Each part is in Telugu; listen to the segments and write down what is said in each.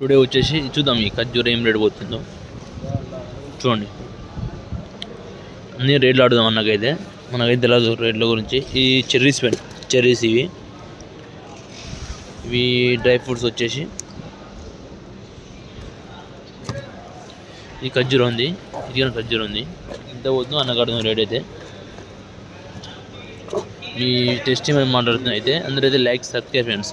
టుడే వచ్చేసి చూద్దాం ఈ ఖర్జూర ఏం రేట్ పోతుందో. చూడండి. అన్ని రేట్లు ఆడుదాం అన్నకైతే. మనకైతే తెలియదు రేట్ల గురించి. ఈ చెర్రీస్ పెన్ చెర్రీస్ ఇవి. ఇవి డ్రై ఫ్రూట్స్ వచ్చేసి. ఈ ఖర్జూర ఉంది. ఇది కానీ ఖర్జూర ఉంది. ఇంత పోతుందో అన్నకు రేట్ అయితే. మీ టెస్ట్ ఏమైనా మాట్లాడుతున్నా అయితే. అందరూ అయితే లైక్ సబ్స్క్రైబ్ ఫ్రెండ్స్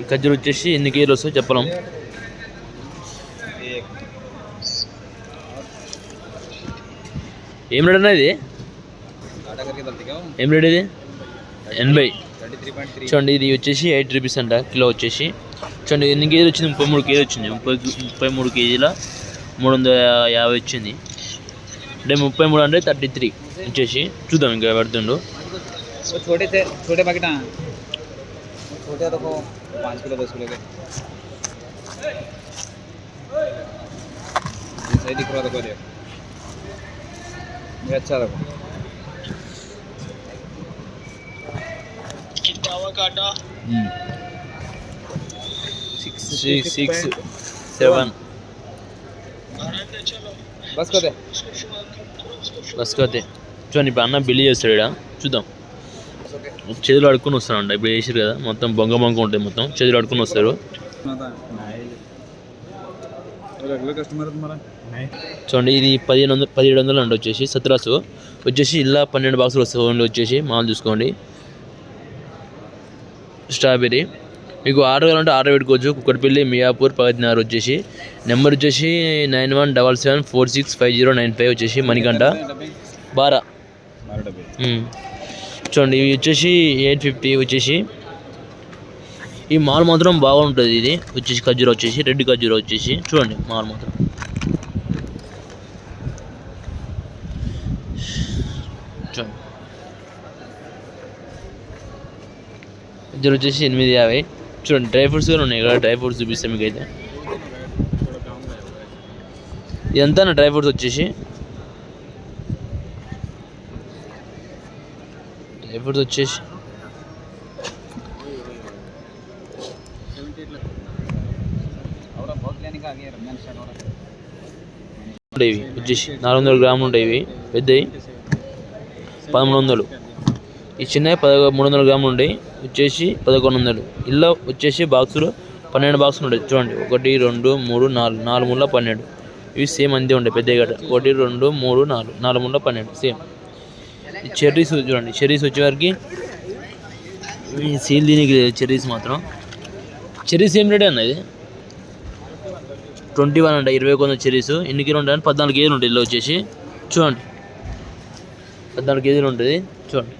ఈ ఖర్జూరు వచ్చేసి ఎన్ని కేజీలు వస్తాయి చెప్పలేము ఏం రెడీ అన్నది ఇది? ఏం రెడీ ఇది? ఎనభై. చూడండి ఇది వచ్చేసి ఎయిట్ రూపీస్ అంట కిలో వచ్చేసి. చూడండి ఎన్ని కేజీలు వచ్చింది? ముప్పై మూడు కేజీలు వచ్చింది. ముప్పై ముప్పై మూడు కేజీల మూడు వందల యాభై వచ్చింది. అంటే ముప్పై మూడు అంటే థర్టీ త్రీ వచ్చేసి. చూద్దాం ఇంకా పెడుతుండు. वो छोटे थे छोटे पैकेट हाँ वो छोटे देखो पाँच किलो दस किलो के ये सही दिख रहा देखो ये ये अच्छा देखो సిక్స్ సిక్స్ సెవెన్ बस कर दे బస్ కతే చూడండి ఇప్పుడు అన్న బిల్లు చేస్తాడు ఇక్కడ చూద్దాం చేతులు అడుక్కుని అండి ఇప్పుడు వేసారు కదా మొత్తం బొంగ బొంగ ఉంటుంది మొత్తం. చేతులు అడుక్కుని వస్తారు. చూడండి ఇది పదిహేను వందలు పదిహేడు వందలు అండి వచ్చేసి సత్రాసు. వచ్చేసి ఇలా పన్నెండు బాక్సులు వస్తాయి వచ్చేసి మాలు చూసుకోండి. స్ట్రాబెర్రీ మీకు ఆర్డర్ కావాలంటే ఆర్డర్ పెట్టుకోవచ్చు. కుక్కటిపల్లి మియాపూర్ పగతినగర్ వచ్చేసి. నెంబర్ వచ్చేసి nine one double seven four six five zero nine five వచ్చేసి మణికంట బారా. చూడండి ఇవి వచ్చేసి ఎయిట్ ఫిఫ్టీ వచ్చేసి. ఈ మాల్ మాత్రం బాగుంటుంది ఇది. వచ్చేసి ఖర్జూర వచ్చేసి రెడ్ ఖర్జూర వచ్చేసి. చూడండి మాల్ మాత్రం. చూడండి. ఖర్జూర వచ్చేసి ఎనిమిది యాభై. చూడండి డ్రై ఫ్రూట్స్ కూడా ఉన్నాయి ఇక్కడ డ్రై ఫ్రూట్స్ చూపిస్తాం మీకు అయితే ఇదంతా నా డ్రై ఫ్రూట్స్ వచ్చేసి. ఎప్పుడు వచ్చేసి? ఉండేవి వచ్చేసి నాలుగు వందల గ్రాములు ఉంటాయి పెద్దవి. పదమూడు వందలు. ఈ చిన్నవి పద మూడు వందల గ్రాములు ఉంటాయి వచ్చేసి పదకొండు వందలు. ఇలా వచ్చేసి బాక్సులు పన్నెండు బాక్సులు ఉంటాయి చూడండి. ఒకటి రెండు మూడు నాలుగు నాలుగు మూడు పన్నెండు. ఇవి సేమ్ అంతే ఉంటాయి పెద్దవి గట్ట ఒకటి రెండు మూడు నాలుగు నాలుగు మూడులో పన్నెండు సేమ్. చెర్రీస్ చూడండి చెర్రీస్ వచ్చేవారికి సీల్ దీనికి చెర్రీస్ మాత్రం. చెర్రీస్ ఏం రేట్ అన్న ఇది? ట్వంటీ వన్ అంట ఇరవై కొంత చెర్రీస్ ఎన్ని కేజీలు ఉంటాయని? పద్నాలుగు కేజీలు ఉంటాయి ఇలా వచ్చేసి. చూడండి. పద్నాలుగు కేజీలు ఉంటుంది. చూడండి.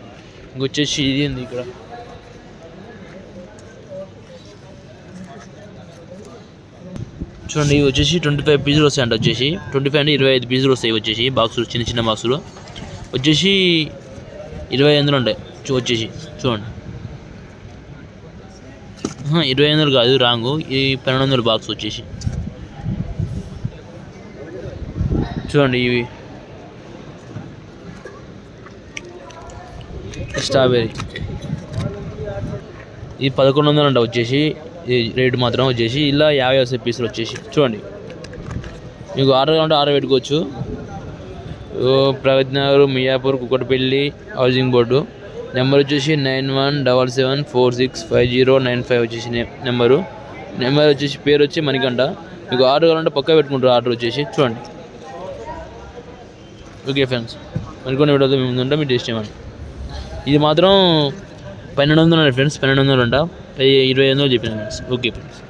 ఇంకొచ్చేసి ఇది ఉంది ఇక్కడ. చూడండి ఇవి వచ్చేసి ట్వంటీ ఫైవ్ పీసులు వస్తాయి అంట వచ్చేసి. ట్వంటీ ఫైవ్ అంటే ఇరవై ఐదు పీసులు వస్తాయి వచ్చేసి. బాక్సులు చిన్న చిన్న బాక్సులు వచ్చేసి ఇరవై ఐదులు ఉంటాయి. చూ- వచ్చేసి. చూడండి. ఇరవై ఐదులు కాదు రాంగు. ఈ పన్నెండు వందల బాక్స్ వచ్చేసి. చూడండి ఇవి. స్ట్రాబెర్రీ ఇది పదకొండు వందలు అంట వచ్చేసి. ఈ రేటు మాత్రం వచ్చేసి. ఇలా యాభై వస్తాయి పీసులు వచ్చేసి. చూడండి. మీకు ఆర్డర్ కావాలంటే ఆర్డర్ పెట్టుకోవచ్చు. ఓ Nagar Miyapur Kukatpally housing board number వచ్చేసి nine one double seven four six five zero nine five వచ్చేసి నెంబరు నెంబర్ వచ్చేసి పేరు వచ్చి మణికంట మీకు ఆర్డర్ కావాలంటే పక్కా పెట్టుకుంటారు ఆర్డర్ వచ్చేసి. చూడండి. ఓకే ఫ్రెండ్స్ మరికొన్ని వీడియోతో మేము ఉందంటే మీరు టేస్ట్ చేయమని. ఇది మాత్రం పన్నెండు వందలు ఫ్రెండ్స్ పన్నెండు వందలు అంట ఇరవై ఇరవై వందలు చెప్పిన ఫ్రెండ్స్ ఓకే ఫ్రెండ్స్